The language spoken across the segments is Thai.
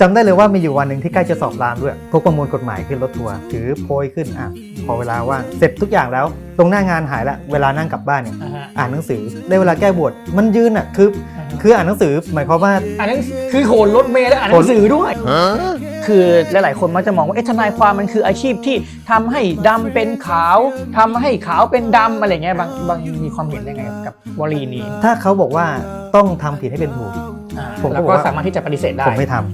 จำได้เลยว่ามีอยู่วันหนึ่งที่ใกล้จะสอบรามด้วย พวกประมวลกฎหมายขึ้นรถทัวร์ถือโพยขึ้นอะพอเวลาว่างเสร็จทุกอย่างแล้ว ตรงหน้างานหายละเวลานั่งกลับบ้านเนี่ยอ่าฮะอ่านหนังสือได้เวลาแก้บวชมันยืนอะคืออ่าฮะคืออ่านหนังสือหมายความว่า อ่านหนังคือโขนรถเมล์แล้วอ่านหนังสือด้วย คือหลาย ๆ คนมักจะมองว่าเอ๊ะทนายความมันคืออาชีพที่ทำให้ดำเป็นขาวทำให้ขาวเป็นดำอะไรเงี้ยบางบางมีความเห็นยังไงกับวลีนี้ ถ้าเขาบอกว่าต้องทำผิดให้เป็นถูกอ่า ผมก็แล้วบอกก็ว่าสามารถที่จะปฏิเสธได้ ผมไม่ทำ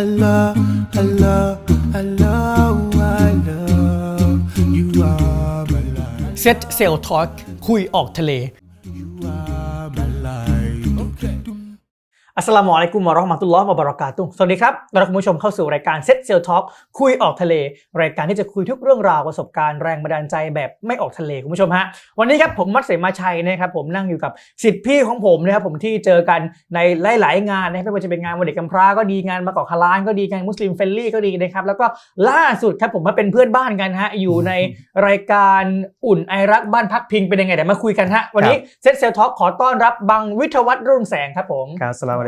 I love, I love, I love, I love. You are my life. เซ็ตเซลทอ k คุยออกทะเล อัสสลามุอะลัยกุมวะเราะห์มะตุลลอฮ์วะบะเราะกาตุฮ์สวัสดีครับต้อนรับคุณผู้ชมเข้าสู่รายการเซ็ตเซลท็อกคุยออกทะเล รายการที่จะคุยทุกเรื่องราวประสบการณ์แรงบันดาลใจแบบไม่ออกทะเลคุณผู้ชมฮะ วันนี้ครับผมมัดเสมาชัยนะครับผมนั่งอยู่กับสิทธิพี่ของผมนะครับผมที่เจอกันในหลาย ๆ งานนะครับไม่ว่าจะเป็นงานวันเด็กกำพร้าก็ดีงานมาเกาะคาลานก็ดีงานมุสลิมเฟลลี่ก็ดีนะครับแล้วก็ล่าสุดครับผมมาเป็นเพื่อนบ้านกันฮะอยู่ในรายการอุ่นไอรักบ้านพักพิงเป็นยังไงเดี๋ยวมาคุยกันฮะวันนี้เซ็ตเซลท็อกขอต้อนรับบังวิทวัฒน์รุ่งแสงครับผมครับสลาม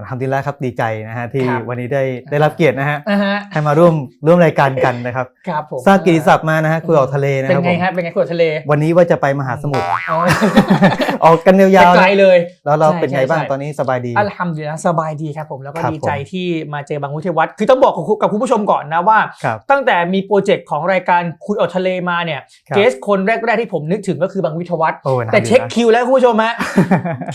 ยกุมปะเราะห์มะตุลลอฮิวะบะเราะกาตุฮ์อัลฮัมดุลิลละห์ครับดีใจนะฮะที่ครับวันนี้ได้ได้รับเกียรตินะฮะอ่าฮะให้มาร่วมร่วมรายการกันนะครับครับผมทราบกิติศัพท์มานะฮะคุยออกทะเลนะเป็คนรับไงผมครับเป็นไงขวดทะเล วันนี้ว่าจะไปมหาสมุทรอ๋อออกกันยาวๆไกลนะเลย แล้วเราใช่เป็นไงบ้างใช่ตอนนี้สบายดีอัลฮัมดุลิลละห์สบายดีครับผมแล้วก็ครับดีใจผมที่มาเจอบางวุฒิวัฒน์คือต้องบอกกับคุณกับคุณผู้ชมก่อนนะว่าครับตั้งแต่มีโปรเจกต์ของรายการคุยออกทะเลมาเนี่ยครับเกสคนแรกๆที่ผมนึกถึงก็คือบางวิทยาวัฒน์โอ้นะแต่เช็คคิวแล้วคุณผู้ชมฮะ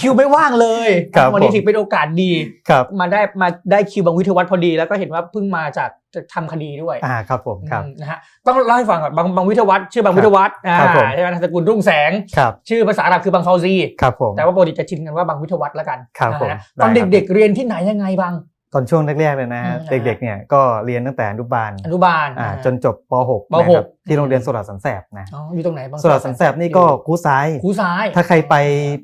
คิวไม่ว่างเลยครับวันนี้ผมถือเป็นโอกาสดีครับมาได้มาได้คิวบางวิทยาวัฒน์พอดี แล้วก็เห็นว่าเพิ่งมาจากจะทำคดีด้วยอ่าครับผมครับอืมนะฮะต้องเล่าให้ฟังก่อนบางบางวิทยาวัฒน์ชื่อบางวิทยาวัฒน์อ่าครับผมใช่ไหมนามสกุลรุ่งแสงครับชื่อภาษาอาหรับคือบางฟาวซีครับผมแต่ว่าปกติจะชินกันว่าบางวิทยาวัฒน์แล้วกันครับผมนะฮะได้ตอนครับเด็กๆเรียนที่ไหนยังไงบาง ตอนช่วงแรกๆเลยนะฮะอืมเด็กๆเนี่ยก็เรียนตั้งแต่อนุบาลอนุบาลอ่าอ่าจนจบป .6 ปหกที่โรงเรียนสุราษฎร์สันแสบนะอ๋ออยู่ตรงไหนบางสุราษฎร์สันแสบนี่ก็คูซ้ายคูซ้าย ถ้าใครไป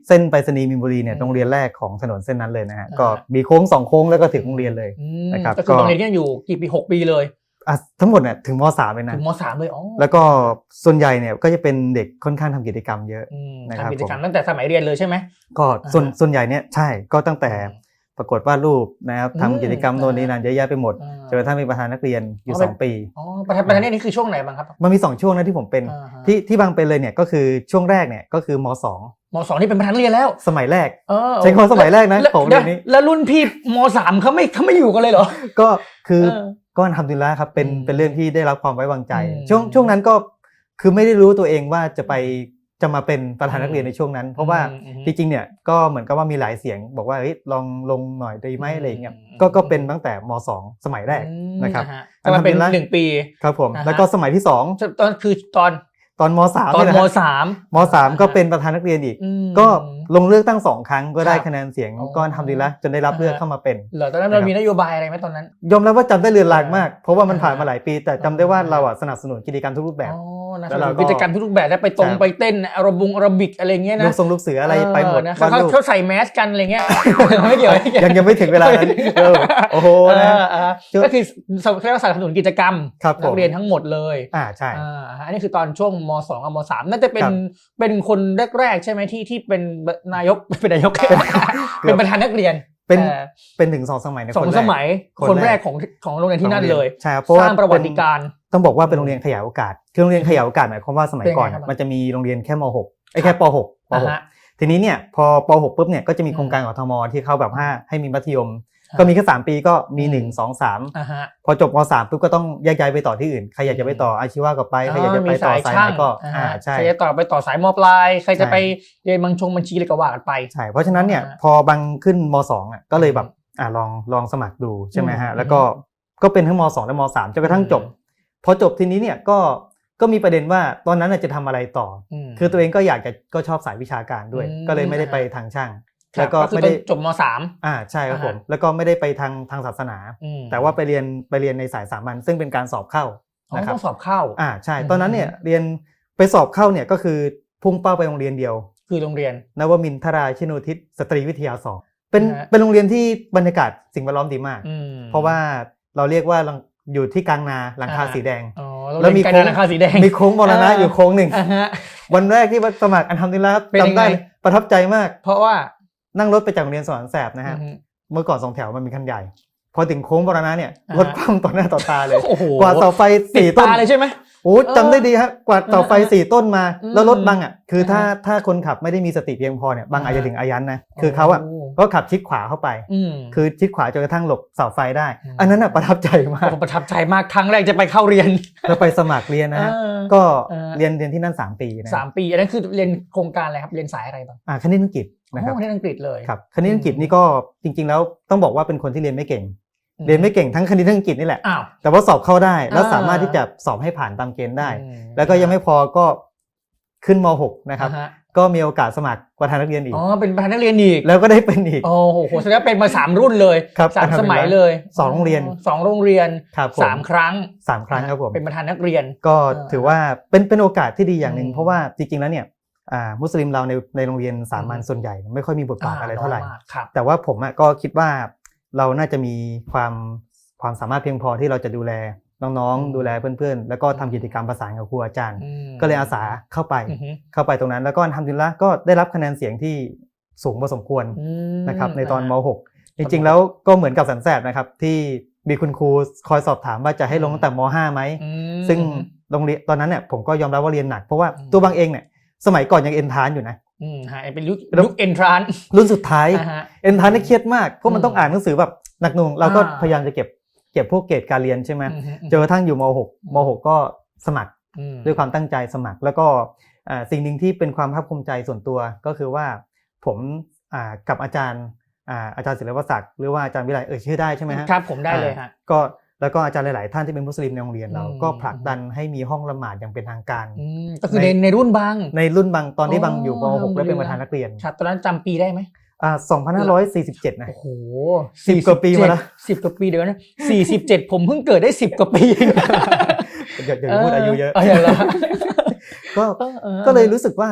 เส้นไปรษณีย์มีนบุรีเนี่ยอืมโรงเรียนแรกของถนนเส้นนั้นเลยนะฮะอ่าก็มีโค้งสองโค้งแล้วก็ถึงโรงเรียนเลยอืมนะครับก็คือก็ตอนเรียนเนี่ยอยู่กี่ปีหกปีเลยอะทั้งหมดเนี่ยถึงม .3 เลยนะถึงมสามเลยอ๋อแล้วก็ส่วนใหญ่เนี่ยก็จะเป็นเด็กค่อนข้างทำกิจกรรมเยอะอืมนะครับทำกิจกรรมตั้งแต่สมัยเรียนเลยใช่ไหมก็ส่วนอ่าส่วนใหญ่เนี่ยใช่ก็ตั้งแต่ ประกวดวาดรูปนะครับอืมทำกิจกรรมโน่นนี่นั่นเยอะแยะไปหมดอ่าจนกระทั่งเป็นประธานนักเรียนอยู่อ๋อเป็น2ปีอ๋อประธานประธานนี่คือช่วงไหนบ้างครับมันมี2ช่วงนะที่ผมเป็นอ่าฮะที่ที่บางเป็นเลยเนี่ยก็คือช่วงแรกเนี่ยก็คือมมสองนี่เป็นประธานนักเรียนแล้ว2สมัยแรกเออใช้คำว่าสมัยแรกนะล้วของเรียนนี้แล้วรุ่นพี่มสามเขาไม่เขาไม่อยู่กันเลยเหรอก็คือเออก็ทำดีแล้วครับเป็นอืมเป็นเรื่องที่ได้รับความไว้วางใจอืมช่วงช่วงนั้นก็คือไม่ได้รู้ตัวเองว่าจะไป จะมาเป็นประธานนักเรียนในช่วงนั้น เพราะว่าอืมอืมจริงๆเนี่ยก็เหมือนกับว่ามีหลายเสียง บอกว่าเฮ้ยลองลงหน่อยได้ไหมอืมอะไรอย่างเงี้ยอืมก็ก็เป็นตั้งแต่ม 2 สมัยแรกอืมนะครับฮก็มาเป็นอัลฮัมดุลิลละห์หนึ่งปีครับผมอ่าฮะแล้วก็สมัยที่2ตอนคือตอนตอนม3ตอนเนี่ยมนะสามมสามก็เป็นประธานนักเรียนอีกอืมก็ ลงเลือกตั้งสองครั้งก็ได้ครับคะแนนเสียงอ๋อก็ทำดีแล้วจนได้รับเลือกอ่าฮะเข้ามาเป็นเหรอตอนนั้นนะครับเรามีนโยบายอะไรไหมตอนนั้น ยอมรับว่าจำได้เรือนรางมาก เพราะว่ามันผ่านมาอ่าหลายปี แต่จำได้ว่าเราอะสนับสนุนกิจกรรมทุกรูปแบบอ๋อนะคแล้รับวเราก็กิจกรรมทุกรูปแบบแล้วไปตรงครับไปเต้นอาราบงอาราบิกอะไรเงี้ยลูนะกทรงลูกเสืออะไรไปหมดเนะวาดเขารูปเขาใส่แมสกันอะไรเงี้ยไม่เกี่ยวไม่เกี่ยวยังยังไม่ถึงเวลานั้นเออโอ้โหเอนะอเออก็คือเรียกว่าสนับสนุนกิจกรรมครับผมนักเรียนทั้งหมดเลยอ่าใช่อ่าอันนี้คือตอนช่วงมสองกับมสามน่าจะเป็นครับเป็นคนแรกๆใช่ไหมที่ที่เป็นนายกเป็นนายกเป็นประธานนักเรียนเป็นออเป็นถึงสองสมัยในสองคนแรกสมัยคนคนแรแรกกของของโรงเรียนที่นั่นเลยใช่ครับเพราะสว่าร้างประวัติการณ์ต้องบอกว่าเป็นโรงเรียนขยายโอกาสคือโรงเรียนขยายโอกาสหมายความว่าสมัยก่อนเป็นไงครับมันจะมีโรงเรียนแค่ม .6 ไอ้แค่ป .6 ปอ่า .6 ฮะทีนี้เนี่ยพอป .6 ปุ๊บเนี่ยก็จะมีอืมโครงการของทมที่เขาแบบให้ให้มีมัธยมครับ ก็มีแค่สามปีก็มีอืมหนึ่งสองสามอ่าฮะพอจบมสามปุ๊บก็ต้องแยกย้ายไปต่อที่อื่นใครอยากจะไปต่ออาชีวะก็ไปใครอยากจะไปต่อสายไหนก็อ่าอ่าฮะใช่ใครจะต่อไปต่อสายมปลายใครจะใช่ไปเรียนบังชงบัญชีอะไรก็ว่ากันไปใช่เพราะฉะนั้นเนี่ยอ่าพอบังขึ้นมสองอะก็เลยแบบอ่าลองลองสมัครดูใช่ไหมฮะแล้วก็ก็เป็นทั้งมสองและมสามจนกระทั่งจบพอจบทีนี้เนี่ยก็ก็มีประเด็นว่าตอนนั้นน่ะจะทำอะไรต่ออมคือตัวเองก็อยากจะก็ชอบสายวิชาการด้วยอืมก็เลยไม่ได้อ่าไปทางช่างครับ แล้วก็คือไม่ตอได้นจบมสามอ่าใช่ครับอ่าฮะผมแล้วก็ไม่ได้ไปทางทางศาสนาอืมแต่ว่าไปเรียนไปเรียนในสายสามัญซึ่งเป็นการสอบเข้าอ๋อนะครับต้องสอบเข้าอ่าใช่อืมตอนนั้นเนี่ยเรียนไปสอบเข้าเนี่ยก็คือพุ่งเป้าไปโรงเรียนเดียว คือโรงเรียนนวมินทราชินูทิศสตรีวิทยาสองเป็นอ่าฮะเป็นโรงเรียนที่บรรยากาศสิ่งแวดล้อมดีมากอืมเพราะว่าเราเรียกว่าหลังอยู่ที่กลางนาหลังคาอ่าสีแดงอ๋อแล้แล้ววมีมีการโค้งราคาสีแดงมีโค้งมรณะอ่าอยู่โค้งหนึ่งอ่าฮะวันแรกที่สมัครอันทำดีแล้วครับเป็นยังจำได้ไงเลยประทับใจมาก เพราะว่า นั่งรถไปจากโรงเรียนสวรรค์แสบนะฮะอืมเมื่อก่อนสองแถวมันมีคันใหญ่ พอถึงโค้งมรณะเนี่ยอ่ารรถคว่ำต่อหน้าต่อตาเลยโอ้โหกว่าเสาไฟติดสี่ต้นตาเลยใช่ไหมโอ้จำได้ดีฮะกว่าเสาไฟสี่ต้นมาอืมแล้วรถบังอะ คือถ้าอ่าฮะถ้าคนขับไม่ได้มีสติเพียงพอเนี่ยบังอ่าอาจจะถึงอายันนะคือเขาอะโก็ขับชิดขวาเข้าไปอืมคือชิดขวาจนกระทั่งหลบเสาไฟได้อืมอันนั้นอะประทับใจมากโอ้ประทับใจมากครั้งแรกจะไปเข้าเรียนแล้วไปสมัครเรียนนะฮะเออก็เออเรียนเรียนที่นั่น 3 ปีนะสามปีอันนั้นคือเรียนโครงการอะไรครับเรียนสายอะไรบ้างอ่าคณิตอังกฤษ นะครับโอ้เรียนอังกฤษเลยครับคณิตอังกฤษนี่ก็จริง ๆ แล้วต้องบอกว่าเป็นคนที่เรียนไม่เก่งอืมเรียนไม่เก่งทั้งคณิตทั้งอังกฤษนี่แหละอ้าวแต่ว่าสอบเข้าได้แล้วอ่าสามารถที่จะสอบให้ผ่านตามเกณฑ์ได้อืมแล้วก็ยังไม่พอก็ขึ้นม .6 นะครับอ่าฮะก็มีโอกาสสมัครประธานนักเรียนอีก อ๋อ เป็นประธานนักเรียนอีก แล้วก็ได้เป็นอีก โอ้โหแสดงว่าเป็นมาสามรุ่นเลยครับสามอัลฮัสมดุลิลละมัยเลยสองโรงเรียนสองโรงเรียนครับผมสามครั้งสามครั้งครับผม เป็นประธานนักเรียน ก็เออถือว่าเป็นเป็นโอกาสที่ดีอย่างหนึ่งอืมเพราะว่าจริงๆแล้วเนี่ยอ่า มุสลิมเราในในโรงเรียนสามัญอืมส่วนใหญ่ ไม่ค่อยมีบทบาทอะไรเท่าไหร่น้ยมกครับแต่ว่าผมอะก็คิดว่าเราน่าจะมีความความสามารถเพียงพอที่เราจะดูแลน้องอืมๆดูแลเพื่อนๆ แล้วก็ทำกิจกรรมประสานกับครูอาจารย์อืมก็เลยอาสาเข้าไปอือฮึเข้าไปตรงนั้น แล้วก็ทำดินละก็ได้รับคะแนนเสียงที่สูงพอสมควรอืมนะครับในตอนมะฮะ .6 จริงๆ แล้วก็เหมือนกับสันแสบนะครับที่มีคุณครูคอยสอบถามว่าจะให้ลงตั้งแต่ม .5 ไหมอืมซึ่งโรงเรียนตอนนั้นเนี่ยผมก็ยอมรับว่าเรียนหนัก เพราะว่าอืมตัวบางเองเนี่ย สมัยก่อนยังเอ็นทานอยู่นะอืมฮะเป็นยุคแล้วยุคเอนทรานรุ่นสุดท้ายอ่าฮะเอ็นทานนี่เครียดมากเพราะมันอืมต้องอ่านหนังสือแบบหนักหน่วงเราก็อ่าพยายามจะเก็บเก็บพวกเกรดการเรียนใช่ไหมอือฮึจนกระทั่งอยู่ม .6 ม .6 ก็สมัครอืมด้วยความตั้งใจสมัคร แล้วก็อ่าสิ่งหนึ่งที่เป็นความภาคภูมิใจส่วนตัวก็คือว่าผมอ่ากับอาจารย์อ่าอาจารย์ศิลปศักดิ์หรือว่าอาจารย์วิไลเอ่ยชื่อได้ใช่ไหมฮะครับผมได้เลยฮะก็ แล้วก็อาจารย์หลาย ๆ ท่านที่เป็นมุสลิมในโรงเรียนเราอืมก็ผลักดันให้มีห้องละหมาดอย่างเป็นทางการอืมก็คือในในรุ่นบางในรุ่นบางตอนที่อ๋อบางอยู่ป .6 และเป็นประธานนักเรียนครับตอนนั้นจำปีได้ไหมอ่า2547นะ โอ้โหสิบกว่าปีมาแล้วสิบกว่าปีเดี๋ยวนะสี่สิบเจ็ดผมเพิ่งเกิดได้สิบกว่าปีเองอย่าอย่าพูดอายุเยอะเอย่างละก็ออก็เลยรู้สึกว่า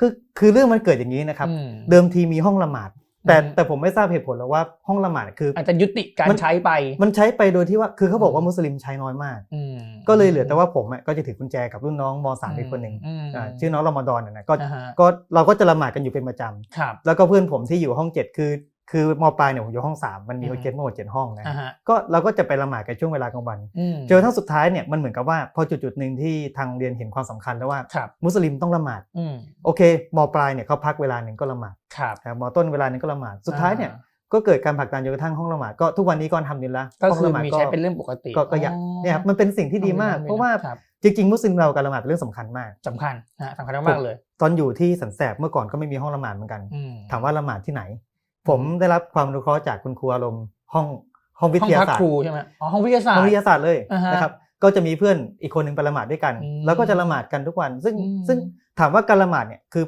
คือคือเรื่องมันเกิดอย่างนี้นะครับอืมเดิมทีมีห้องละหมาด แต่อืมแต่ผมไม่ทราบเหตุผลหรอกว่าห้องละหมาดคือ อาจจะยุติการมันใช้ไป มันใช้ไปโดยที่ว่าคือเขาบอกว่ามุสลิมใช้น้อยมากอืมก็เลยเหลือแต่ว่าผมอะก็จะถือกุญแจกับรุ่นน้องม .3 อีกคนหนึ่งอืมอ่าชื่อน้องรอมฎอนนะนะก็อ่าฮะก็เราก็จะละหมาดกันอยู่เป็นประจำครับแล้วก็เพื่อนผมที่อยู่ห้องเจ็ดคือ คือมปลายเนี่ยผมอยู่ห้องสามมันมีอือฮึโฮเจ็ดทั้งหมดเจ็ดห้องนะอ่าฮะก็เราก็จะไปละหมาดกันช่วงเวลากลางวันอืมเจอทั้งสุดท้ายเนี่ยมันเหมือนกับว่าพอจุดจุดๆหนึ่งที่ทางเรียนเห็นความสำคัญแล้วว่าครับมุสลิมต้องละหมาดอืมโอเคมปลายเนี่ยเขาพักเวลาหนึ่งก็ละหมาดครับครับมต้นเวลาหนึ่งก็ละหมาดสุดท้ายเนี่ยก็เกิดการผลักดันจนกระทั่งห้องละหมาดก็ทุกวันนี้ก็ทำดินละก็ห้องคือละหมาดมีก็ใช้เป็นเรื่องปกติก็ก็อยากเนี่ยครับมันเป็นสิ่งที่ดีมาก เพราะว่าครับจริงๆมุสลิมเราการละหมาดเป็นเรื่องสำคัญมากสำคัญนะฮะสำคัญมากๆเลย ตอนอยู่ที่สันแสบเมื่อก่อนก็ไม่มีห้องละหมาดเหมือนกันอืมถามว่าละหมาดที่ไหน ผมได้รับความอนุเคราะห์จากคุณครูอารมณ์ห้องห้องวิห้อทงยาพักศาสตครูร์ใช่ไหมอ๋อห้องวิทยาศาสตห้องร์วิทยาศาสตร์เลยอ่าฮะนะครับก็จะมีเพื่อนอีกคนหนึ่งไปละหมาดด้วยกันอืมแล้วก็จะละหมาดกันทุกวัน ซึ่งอืมซึ่งถามว่าการละหมาดเนี่ยคือ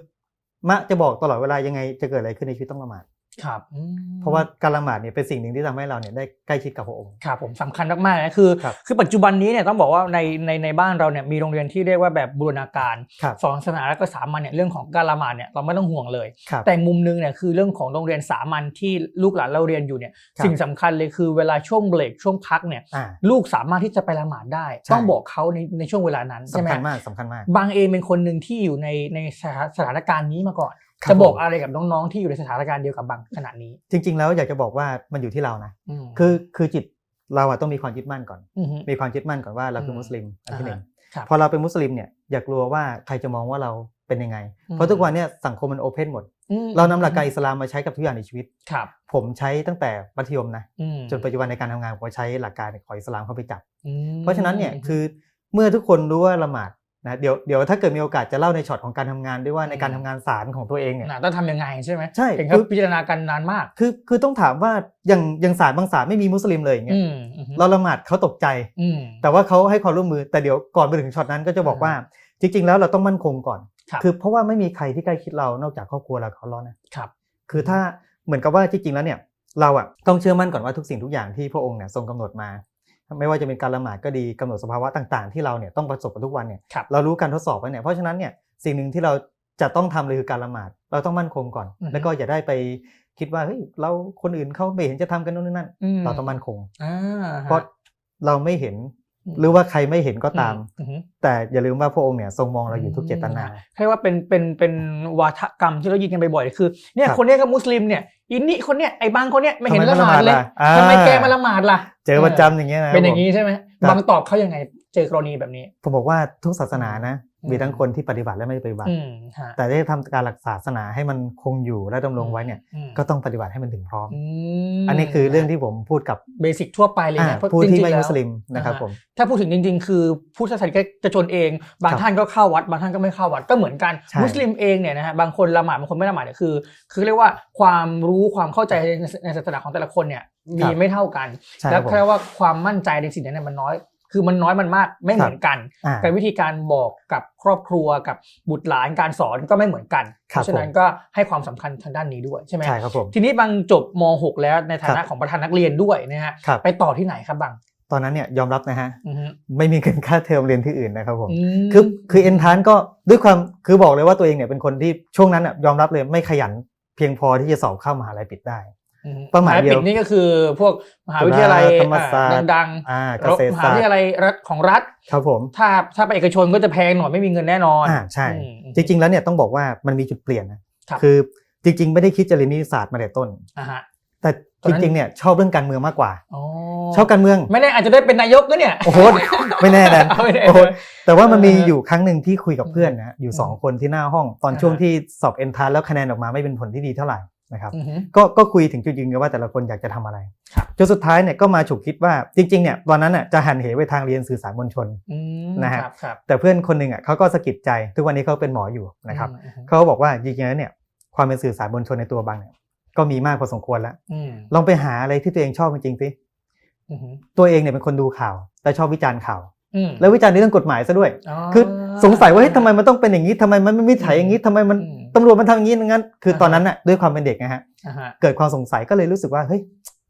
มะจะบอกตลอดเวลายังไงจะเกิดอะไรขึ้นในชีวิตต้องละหมาด ครับอืมเพราะว่าการละหมาดเนี่ยเป็นสิ่งหนึ่งที่ทำให้เราเนี่ยได้ใกล้ชิดกับพระองค์ครับผมสำคัญมากๆนะคือครับคือปัจจุบันนี้เนี่ยต้องบอกว่าในในในบ้านเราเนี่ยมีโรงเรียนที่เรียกว่าแบบบูรณาการครับสอนศาสนาและก็สามัญเนี่ยเรื่องของการละหมาดเนี่ยเราไม่ต้องห่วงเลยครับแต่มุมนึงเนี่ยคือเรื่องของโรงเรียนสามัญที่ลูกหลานเราเรียนอยู่เนี่ยครับสิ่งสำคัญเลยคือเวลาช่วงเบรกช่วงพักเนี่ยอ่าลูกสามารถที่จะไปละหมาดได้ใช่ต้องบอกเขาในในช่วงเวลานั้นใช่ไหมสำคัญมากสำคัญมากบางเองเป็นคนหนึ่งที่อยู่ในในสถาสถานการณ์นี้มาก่อนครับ จะบอกผมอะไรกับน้องๆที่อยู่ในสถานการณ์เดียวกับบางขณะนี้ จริง ๆ แล้วอยากจะบอกว่ามันอยู่ที่เรานะมคือคือจิตเราอะต้องมีความยึดมั่นก่อนอฮึมีความยึดมั่นก่อนว่าเราคือมมุสลิมอันที่หนึ่งครับพอเราเป็นมุสลิมเนี่ยอย่ากลัวว่าใครจะมองว่าเราเป็นยังไงอืมเพราะทุกวันเนี่ยสังคมมันโอเพนหมดอืมเรานำหลักการอิสลามมาใช้กับทุกอย่างในชีวิตครับผมใช้ตั้งแต่มัธยมนะอืมจนปัจจุบันในการทำงานผมก็ใช้หลักการของอิสลามเข้าไปจับอืมเพราะฉะนั้นเนี่ยคือเมื่อทุกคนรู้ว่าละหมาด นะเดี๋ยวเดี๋ยวถ้าเกิดมีโอกาสจะเล่าในช็อตของการทำงานด้วยว่าในการทำงานศาลของตัวเองเนี่ยน่ะต้องทำยังไงใช่ไหมใช่เห็นคืเขาอพิจารณากันนานมาก คือคือต้องถามว่าอย่างอย่างศาลบางศาลไม่มีมุสลิมเลยอย่างเงี้อืยมอืมเราละหมาดเขาตกใจอืมแต่ว่าเขาให้ความร่วมมือแต่เดี๋ยวก่อนไปถึงช็อตนั้นก็จะบอกว่า จริง ๆ แล้วเราต้องมั่นคงก่อนครับคือเพราะว่าไม่มีใครที่ใกล้ชิดเรานอกจากครอบครัวเราเขาล้อนะครับ คือถ้าเหมือนกับว่าจริงๆแล้วเนี่ย เราอะต้องเชื่อมั่นก่อนว่าทุกสิ่งทุกอย่างที่พระองค์เนี่ยทรงกำหนดมา ไม่ว่าจะเป็นการละหมาดก็ดีกำหนดสภาวะต่างๆ ที่เราเนี่ยต้องประสบกับทุกวันเนี่ยครับเรารู้การทดสอบไว้เนี่ยเพราะฉะนั้นเนี่ยสิ่งหนึ่งที่เราจะต้องทำเลยคือการละหมาด เราต้องมั่นคงก่อนอือฮึแล้วก็อย่าได้ไปคิดว่าเฮ้ยเราคนอื่นเขาไม่เห็นจะทำกันนู่นนี่นั่นอืมเราต้องมั่นคงอ่าเพราะเราไม่เห็นอืม หรือว่าใครไม่เห็นก็ตามอือฮึแต่อย่าลืมว่าพระองค์เนี่ยทรงมองเราอยู่ทุกเจตนาเรียกว่าเป็นเป็นเป็นวาทกรรมที่เรายินกันบ่อยๆคือเนี่ยครับคนเนี้ยก็มุสลิมเนี่ยอินนี่คนเนี้ยไอ้บางคนเนี้ยไม่เห็นทำไมละหมาดเลยละหมาดล่ะอ่าทำไมแกมาละหมาดล่ะ เจอประจำอย่างเงี้ยนะเป็นอย่างนี้นี้ใช่ไหมครับบางตอบเขายังไงเจอกรณีแบบนี้ ผมบอกว่าทุกศาสนานะอื มมีทั้งคนที่ปฏิบัติและไม่ปฏิบัติอืมฮะแต่ได้ทำการหลักศาสนาให้มันคงอยู่และดำรงไว้เนี่ยอืมก็ต้องปฏิบัติให้มันถึงพร้อมอืมอันนี้คือเรื่องที่ผมพูดกับเบสิกทั่วไปเลยอ่านะเพราะผู้จที่ริงๆไม่แล้วมุสลิมนะครับอ่าผม ถ้าพูดถึงจริง ๆ คือผู้ศาสนิกชนเอง บางครับท่านก็เข้าวัด บางท่านก็ไม่เข้าวัด ก็เหมือนกันใช่มุสลิมเองเนี่ยนะฮะ บางคนละหมาด บางคนไม่ละหมาดเนี่ยคือ คือเรียกว่าความรู้ความเข้าใจในในศาสนาของแต่ละคนเนี่ยมีไม่เท่ากันใช่คแล้รัวบผมแค่ว่าความมั่นใจในสิ่งนั้นเนยมันน้อย คือมันน้อยมันมากไม่เหมือนกันอ่าการวิธีการบอกกับครอบครัวกับบุตรหลานการสอนก็ไม่เหมือนกันคเพรับราะฉะนั้นก็ให้ความสำคัญทางด้านนี้ด้วยใช่ไหมใช่ครับผมทีนี้บางจบม .6 แล้วในฐานะครับของประธานนักเรียนด้วยนะฮะครับไปต่อที่ไหนครับบางตอนนั้นเนี่ยยอมรับนะฮะอือฮึไม่มีเงินค่าเทอมเรียนที่อื่นนะครับผมมคือคือเอ็นทานก็ด้วยความคือบอกเลยว่าตัวเองเนี่ยเป็นคนที่ช่วงนั้นน่ะยอมรับเลยไม่ขยันเพียงพอที่จะสอบเข้ามหาลัยปิดได้อืม เป้าหมายเดียวปิดนี่ก็คือพวกมหาวิทยาลัยธรรมศาสตร์อ่าดังอ่าๆเกษตรมหาศาสตวิทร์ยาลัยรัฐของรัฐครับผมถ้าถ้าไปเอกชนก็จะแพงหน่อยไม่มีเงินแน่นอนอ่าใช่อืมจริง ๆ แล้วเนี่ยต้องบอกว่ามันมีจุดเปลี่ยนนะครับคือจริง ๆ ไม่ได้คิดจะเรียนนิติศาสตร์มาแต่ต้นอ่าฮะแต่ตอนจนั้นริงๆเนี่ยชอบเรื่องการเมืองมากกว่าอ๋อชอบการเมือง ไม่แน่อาจจะได้เป็นนายกก็เนี่ยโอ้โหไม่แน่นะไม่แน่โอ้โหแต่ว่ามันมีเอออยู่ครั้งหนึ่งที่คุยกับเพื่อนนะฮะอยู่อืมสองคนที่หน้าห้องตอนอ่าช่วงที่สอบเอนทานแล้วคะแนนออกมาไม่เป็นผลที่ดีเท่าไหร่ นะครับอือฮึก็ก็คุยถึงจุดยืนกันว่าแต่ละคนอยากจะทำอะไรครับจนสุดท้ายเนี่ยก็มาฉุกคิดว่าจริงๆเนี่ยตอนนั้นน่ะจะหันเหไปทางเรียนสื่อสารมวลชนอืมนะฮะครับครับแต่เพื่อนคนหนึ่งอะเขาก็สะกิดใจทุกวันนี้เขาเป็นหมออยู่นะครับอืมเขาบอกว่าจริงๆแล้วเนี่ยความเป็นสื่อสารมวลชนในตัวบางเนี่ยก็มีมากพอสมควรแล้วอืมลองไปหาอะไรที่ตัวเองชอบจริงๆสิอืมตัวเองเนี่ยเป็นคนดูข่าว แต่ชอบวิจารณ์ข่าวอืม แล้ววิจารณ์ในเรื่องกฎหมายซะด้วยอ๋อคือสงสัยว่าเฮ้ยทำไมมันต้องเป็นอย่างนี้ทำไมมันไม่วิจัยอย่างนี้ทำไมมันอืมตำรวจมันทำอย่างนี้งั้น คืออ่าฮะตอนนั้นน่ะด้วยความเป็นเด็กนะฮะอ่าฮะเกิดความสงสัยก็เลยรู้สึกว่าเฮ้ย